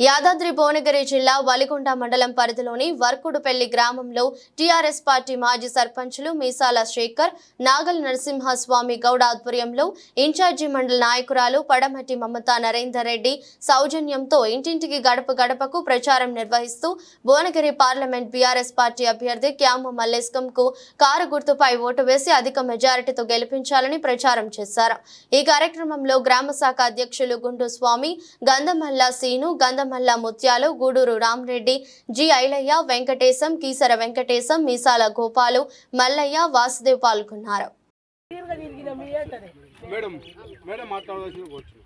యాదాద్రి భువనగిరి జిల్లా వలిగొండ మండలం పరిధిలోని వర్కుడుపల్లి గ్రామంలో టీఆర్ఎస్ పార్టీ మాజీ సర్పంచులు మీసాల శేఖర్ నాగల్ నరసింహస్వామి గౌడ్ ఆధ్వర్యంలో ఇన్ఛార్జి మండల నాయకురాలు పడమటి మమతా నరేందర్ రెడ్డి సౌజన్యంతో ఇంటింటికి గడప గడపకు ప్రచారం నిర్వహిస్తూ భువనగిరి పార్లమెంట్ బీఆర్ఎస్ పార్టీ అభ్యర్థి క్యాము మల్లేస్కంకు కారు గుర్తుపై ఓటు వేసి అధిక మెజారిటీతో గెలిపించాలని ప్రచారం చేశారు. ఈ కార్యక్రమంలో గ్రామ శాఖ అధ్యక్షులు గుండు స్వామి గంధమల్ల సీను గంధమల్ల ముత్యాలు గూడూరు రామరెడ్డి జి ఐలయ్య వెంకటేశం కీసర వెంకటేశం మీసాల గోపాలు మల్లయ్య వాసుదేవ్ పాల్గొన్నారు. మేడం మేడం మాట్లాడవలసిన కూర్చు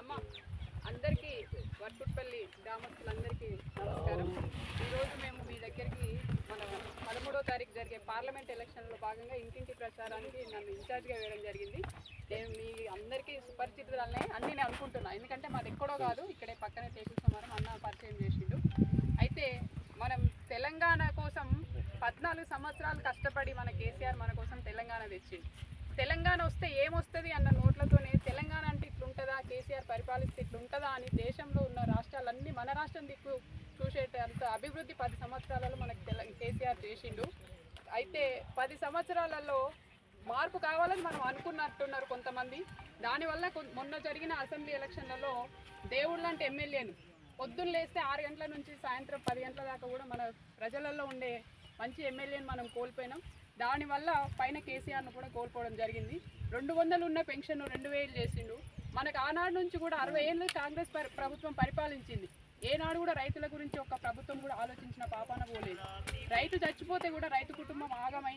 అమ్మ అందరికీ వర్కుట్పల్లి గ్రామస్తులందరికీ నమస్కారం. ఈరోజు మేము మీ దగ్గరికి మన పదమూడో తారీఖు జరిగే పార్లమెంట్ ఎలక్షన్లో భాగంగా ఇంటింటి ప్రచారానికి నన్ను ఇన్ఛార్జ్గా వేయడం జరిగింది. నేను మీ అందరికీ సుపరిచితులనే అన్నీ నేను అనుకుంటున్నాను ఎందుకంటే మాది ఎక్కడో కాదు ఇక్కడే పక్కనే తేకుసమారం అన్న పరిచయం చేసిండు అయితే మనం తెలంగాణ కోసం నాలుగు సంవత్సరాలు కష్టపడి మన కేసీఆర్ మన కోసం తెలంగాణ తెచ్చింది తెలంగాణ వస్తే ఏమొస్తుంది అన్న నోట్లతోనే తెలంగాణ అంటే ఇట్లుంటుందా కేసీఆర్ పరిపాలిస్తే ఇట్లుంటుందా అని దేశంలో ఉన్న రాష్ట్రాలన్నీ మన రాష్ట్రం దిక్కు చూసేటంత అభివృద్ధి పది సంవత్సరాలలో మనకు తెల కేసీఆర్ చేసిండు. అయితే పది సంవత్సరాలలో మార్పు కావాలని మనం అనుకున్నట్టున్నారు కొంతమంది. దానివల్ల మొన్న జరిగిన అసెంబ్లీ ఎలక్షన్లలో దేవుళ్ళు అంటే ఎమ్మెల్యేలు పొద్దున్న లేస్తే ఆరు గంటల నుంచి సాయంత్రం పది గంటల దాకా కూడా మన ప్రజలలో ఉండే మంచి ఎమ్మెల్యేని మనం కోల్పోయినాం. దానివల్ల పైన కేసీఆర్ను కూడా కోల్పోవడం జరిగింది. రెండు వందలు ఉన్న పెన్షన్ రెండు వేలు చేసిండు. మనకు ఆనాడు నుంచి కూడా అరవై ఏళ్ళు కాంగ్రెస్ ప్రభుత్వం పరిపాలించింది. ఏనాడు కూడా రైతుల గురించి ఒక ప్రభుత్వం కూడా ఆలోచించిన పాపాన పోలేదు. రైతు చచ్చిపోతే కూడా రైతు కుటుంబం ఆగమై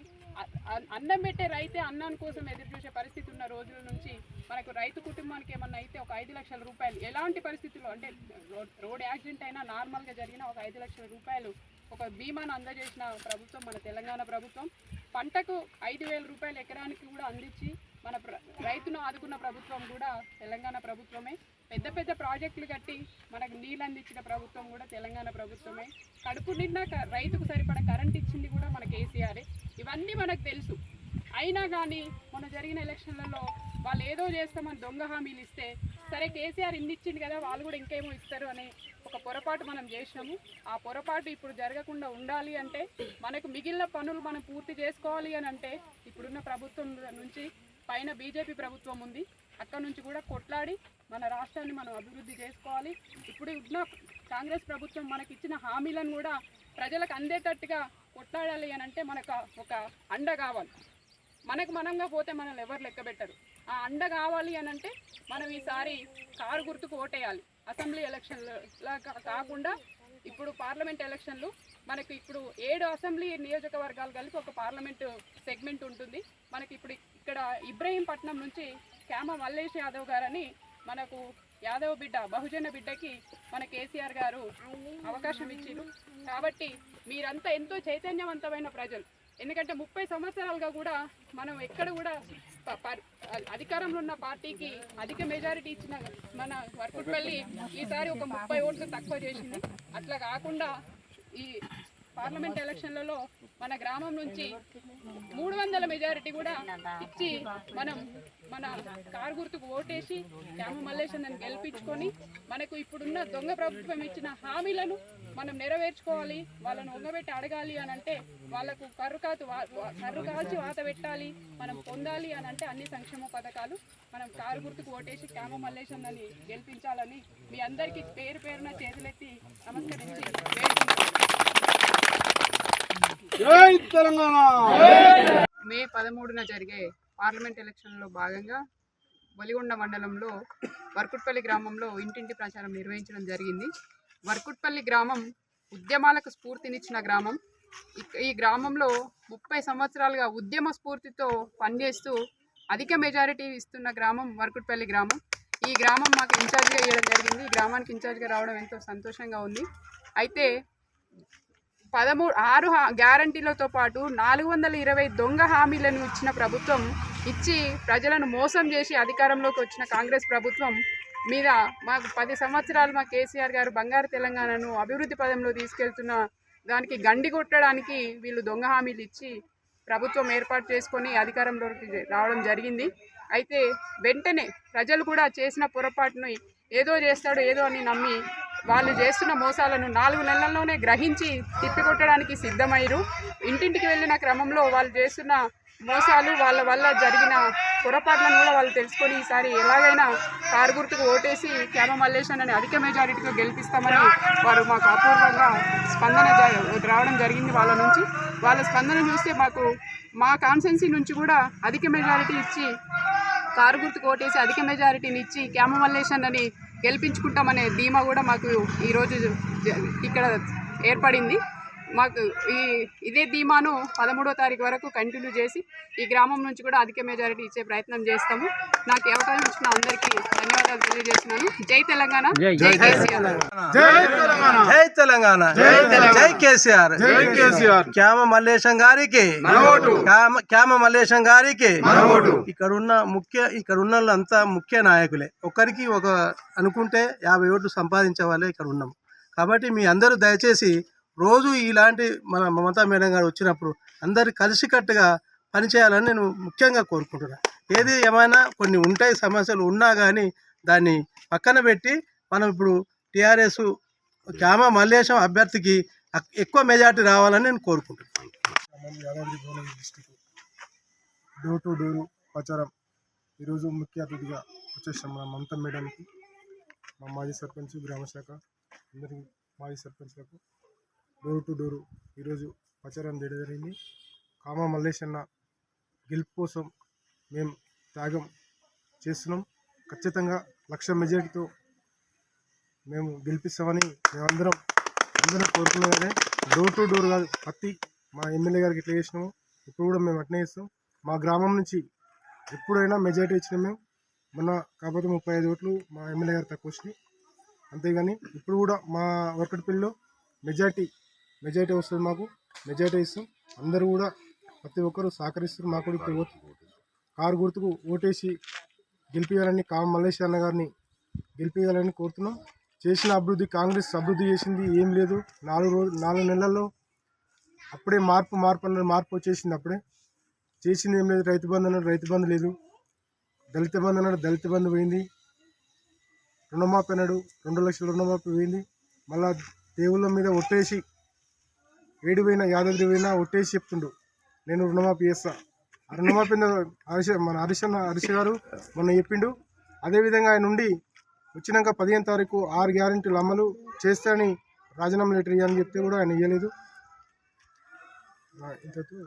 అన్నం పెట్టే రైతే అన్నం కోసం ఎదురు చూసే పరిస్థితి ఉన్న రోజుల నుంచి మనకు రైతు కుటుంబానికి ఏమన్నా అయితే ఒక ఐదు లక్షల రూపాయలు ఎలాంటి పరిస్థితుల్లో అంటే రోడ్- రోడ్ యాక్సిడెంట్ అయినా నార్మల్గా జరిగిన ఒక ఐదు లక్షల రూపాయలు ఒక బీమాను అందజేసిన ప్రభుత్వం మన తెలంగాణ ప్రభుత్వం పంటకు ఐదు వేల రూపాయలు ఎకరానికి కూడా అందించి మన రైతును ఆదుకున్న ప్రభుత్వం కూడా తెలంగాణ ప్రభుత్వమే. పెద్ద పెద్ద ప్రాజెక్టులు కట్టి మనకు నీళ్ళు అందించిన ప్రభుత్వం కూడా తెలంగాణ ప్రభుత్వమే. కడుపు నిండా క- రైతుకు సరిపడా కరెంట్ ఇచ్చింది కూడా మన కేసీఆరే ఇవన్నీ మనకు తెలుసు. అయినా కానీ మొన్న జరిగిన ఎలక్షన్లలో వాళ్ళు ఏదో చేస్తామని దొంగ హామీలు ఇస్తే సరే కేసీఆర్ ఇన్ని ఇచ్చింది కదా వాళ్ళు కూడా ఇంకేమో ఇస్తారు అనే ఒక పొరపాటు మనం చేసినాము. ఆ పొరపాటు ఇప్పుడు జరగకుండా ఉండాలి అంటే మనకు మిగిలిన పనులు మనం పూర్తి చేసుకోవాలి అని అంటే ఇప్పుడున్న ప్రభుత్వం నుంచి పైన బీజేపీ ప్రభుత్వం ఉంది. అక్కడ నుంచి కూడా కొట్లాడి మన రాష్ట్రాన్ని మనం అభివృద్ధి చేసుకోవాలి. ఇప్పుడు ఉన్న కాంగ్రెస్ ప్రభుత్వం మనకి ఇచ్చిన హామీలను కూడా ప్రజలకు అందేటట్టుగా కొట్లాడాలి అని అంటే మనకు ఒక అండ కావాలి. మనకు మనంగా పోతే మనల్ని ఎవరు లెక్క పెట్టరు. ఆ అండ కావాలి అని అంటే మనం ఈసారి కారు గుర్తుకు ఓటేయాలి. అసెంబ్లీ ఎలక్షన్లా కాకుండా ఇప్పుడు పార్లమెంట్ ఎలక్షన్లు మనకి ఇప్పుడు ఏడు అసెంబ్లీ నియోజకవర్గాలు కలిపి ఒక పార్లమెంట్ సెగ్మెంట్ ఉంటుంది. మనకి ఇప్పుడు ఇక్కడ ఇబ్రహీంపట్నం నుంచి క్యామ మల్లేష్ యాదవ్ గారని మనకు యాదవ్ బిడ్డ బహుజన బిడ్డకి మన కేసీఆర్ గారు అవకాశం ఇచ్చారు కాబట్టి మీరంతా ఎంతో చైతన్యవంతమైన ప్రజలు. ఎందుకంటే ముప్పై సంవత్సరాలుగా కూడా మనం ఎక్కడ కూడా ప- అధికారంలో ఉన్న పార్టీకి అధిక మెజారిటీ ఇచ్చిన మన వర్కుపల్లి ఈసారి ఒక ముప్పై ఓట్లు తక్కువ చేసింది. అట్లా కాకుండా ఈ పార్లమెంట్ ఎలక్షన్లలో మన గ్రామం నుంచి మూడు వందల మెజారిటీ కూడా ఇచ్చి మనం మన కారు గుర్తుకు ఓటేసి క్యామ మల్లేశన్ గెలిపించుకొని మనకు ఇప్పుడున్న దొంగ ప్రభుత్వం ఇచ్చిన హామీలను మనం నెరవేర్చుకోవాలి వాళ్ళను ఒంగబెట్టి అడగాలి అని అంటే వాళ్ళకు కర్రు కాతు వా- కర్రు కాల్చి వాత పెట్టాలి మనం పొందాలి అని అంటే అన్ని సంక్షేమ పథకాలు మనం కారు గుర్తుకు ఓటేసి క్యామ మల్లేశన్ అని గెలిపించాలని మీ అందరికీ పేరు పేరున చేతులెత్తి నమస్కరించి వేడుకుంటున్నాను. మే పదమూడున జరిగే పార్లమెంట్ ఎలక్షన్లో భాగంగా బలిగొండ మండలంలో వర్కుట్పల్లి గ్రామంలో ఇంటింటి ప్రచారం నిర్వహించడం జరిగింది. వర్కుట్పల్లి గ్రామం ఉద్యమాలకు స్ఫూర్తినిచ్చిన గ్రామం. ఈ గ్రామంలో ముప్పై సంవత్సరాలుగా ఉద్యమ స్ఫూర్తితో పనిచేస్తూ అధిక మెజారిటీ ఇస్తున్న గ్రామం వర్కుట్పల్లి గ్రామం. ఈ గ్రామం మాకు ఇన్ఛార్జ్గా ఇవ్వడం జరిగింది. ఈ గ్రామానికి ఇన్ఛార్జ్గా రావడం ఎంతో సంతోషంగా ఉంది. అయితే పదమూడు ఆరు హా- గ్యారంటీలతో పాటు నాలుగు వందల ఇరవై దొంగ హామీలను ఇచ్చిన ప్రభుత్వం ఇచ్చి ప్రజలను మోసం చేసి అధికారంలోకి వచ్చిన కాంగ్రెస్ ప్రభుత్వం మీద మాకు పది సంవత్సరాలు మా కేసీఆర్ గారు బంగారు తెలంగాణను అభివృద్ధి పదంలో తీసుకెళ్తున్న దానికి గండి కొట్టడానికి వీళ్ళు దొంగ హామీలు ఇచ్చి ప్రభుత్వం ఏర్పాటు చేసుకొని అధికారంలోకి రావడం జరిగింది. అయితే వెంటనే ప్రజలు కూడా చేసిన పొరపాటును ఏదో చేస్తాడు ఏదో అని నమ్మి వాళ్ళు చేస్తున్న మోసాలను నాలుగు నెలల్లోనే గ్రహించి తిప్పికొట్టడానికి సిద్ధమయ్యారు. ఇంటింటికి వెళ్ళిన క్రమంలో వాళ్ళు చేస్తున్న మోసాలు వాళ్ళ వల్ల జరిగిన పొరపాట్లను కూడా వాళ్ళు తెలుసుకొని ఈసారి ఎలాగైనా కారు గుర్తుకు ఓటేసి క్యామ మల్లేషన్ అని అధిక మెజారిటీతో గెలిపిస్తామని వారు మాకు అపూర్వంగా స్పందన జ- రావడం జరిగింది వాళ్ళ నుంచి. వాళ్ళ స్పందన చూస్తే మాకు మా కాన్సెన్సీ నుంచి కూడా అధిక మెజారిటీ ఇచ్చి కారు గుర్తుకు ఓటేసి అధిక మెజారిటీని ఇచ్చి క్యామ మల్లేషన్ అని గెలిపించుకుంటామనే ధీమా కూడా మాకు ఈరోజు ఇక్కడ ఏర్పడింది. మాకు ఈ ఇదే ధీమాను పదమూడో తారీఖు వరకు కంటిన్యూ చేసి ఈ గ్రామం నుంచి కూడా అధిక మెజారిటీ ఇచ్చే ప్రయత్నం చేస్తాము. నాకు అవకాశం ఇచ్చిన అందరికీ ధన్యవాదాలు తెలియజేస్తున్నాను. జై తెలంగాణ. జై కేసీఆర్. జై తెలంగాణ. జై తెలంగాణ. జై కేసీఆర్. జై కేసీఆర్. క్యామ మల్లేశం గారికి. క్యామ- మల్లేశం గారికి. ఇక్కడ ఉన్న ముఖ్య ఇక్కడ ఉన్న వాళ్ళంతా ముఖ్య నాయకులే. ఒకరికి ఒక అనుకుంటే యాభై ఓట్లు సంపాదించే వాళ్ళే ఇక్కడ ఉన్నాం కాబట్టి మీ అందరూ దయచేసి రోజు ఇలాంటి మన మమతా మేడం గారు వచ్చినప్పుడు అందరు కలిసికట్టుగా పనిచేయాలని నేను ముఖ్యంగా కోరుకుంటున్నాను ఏది ఏమైనా కొన్ని ఉంటాయి సమస్యలు ఉన్నా కానీ దాన్ని పక్కన పెట్టి మనం ఇప్పుడు టీఆర్ఎస్ క్యామ మల్లేశం అభ్యర్థికి ఎక్కువ మెజార్టీ రావాలని నేను కోరుకుంటున్నాను Yadadri Bhuvanagiri district door to door ప్రచారం ఈరోజు ముఖ్య అతిథిగా వచ్చేసాం మన మమతా మేడంకి మా మాజీ సర్పంచ్ గ్రామ శాఖ అందరికీ మాజీ సర్పంచ్లకు డోర్ టు డోరు ఈరోజు ప్రచారం చేయడం జరిగింది కామ మల్లేశన్న అన్న గెలుపు కోసం మేము త్యాగం చేస్తున్నాం. ఖచ్చితంగా లక్ష మెజార్టీతో మేము గెలిపిస్తామని మేమందరం అందరం కోరుకున్నదే డోర్ టు డోర్ కాదు ప్రతి మా ఎమ్మెల్యే గారికి ఎట్లా చేసినాము. ఇప్పుడు కూడా మేము అట్నే చేస్తాం. మా గ్రామం నుంచి ఎప్పుడైనా మెజార్టీ ఇచ్చినాం మేము మొన్న కాకపోతే ముప్పై ఐదు ఓట్లు మా ఎమ్మెల్యే గారు తక్కువ వచ్చినాయి. అంతేగాని ఇప్పుడు కూడా మా వర్కట్పల్లిలో మెజార్టీ మెజారిటీ వస్తుంది మాకు మెజారిటీ ఇస్తాం. అందరూ కూడా ప్రతి ఒక్కరూ సహకరిస్తారు మాకు ఇప్పుడు కారు గుర్తుకు ఓటేసి గెలిపించాలని కామ మల్లేశ్వర అన్న గారిని గెలిపించాలని కోరుతున్నాం. చేసిన అభివృద్ధి కాంగ్రెస్ అభివృద్ధి చేసింది ఏం లేదు. నాలుగు రోజు నాలుగు నెలల్లో అప్పుడే మార్పు మార్పు అన్న మార్పు వచ్చేసింది అప్పుడే. చేసింది ఏం లేదు. రైతు బంధు అన్నాడు రైతు బంధు లేదు. దళిత బంధు అన్నాడు దళిత బంధు పోయింది. రుణమాఫీ అన్నాడు రెండు లక్షల రుణమాఫీ పోయింది. మళ్ళా దేవుళ్ళ మీద ఒట్టేసి ఏడు పోయినా యాదాద్రి పోయినా ఒట్టేసి చెప్తుండు. నేను రుణమాఫీ చేస్తా. ఆ రుణమాఫీ హరిష మన హరిష హరిష గారు మొన్న చెప్పిండు. అదేవిధంగా ఆయన నుండి వచ్చినాక పదిహేను తారీఖు ఆరు గ్యారెంటీలు అమలు చేస్తానని రాజీనామా లెటర్ ఇవ్వాలని చెప్తే కూడా ఆయన ఇవ్వలేదు ఇంతతో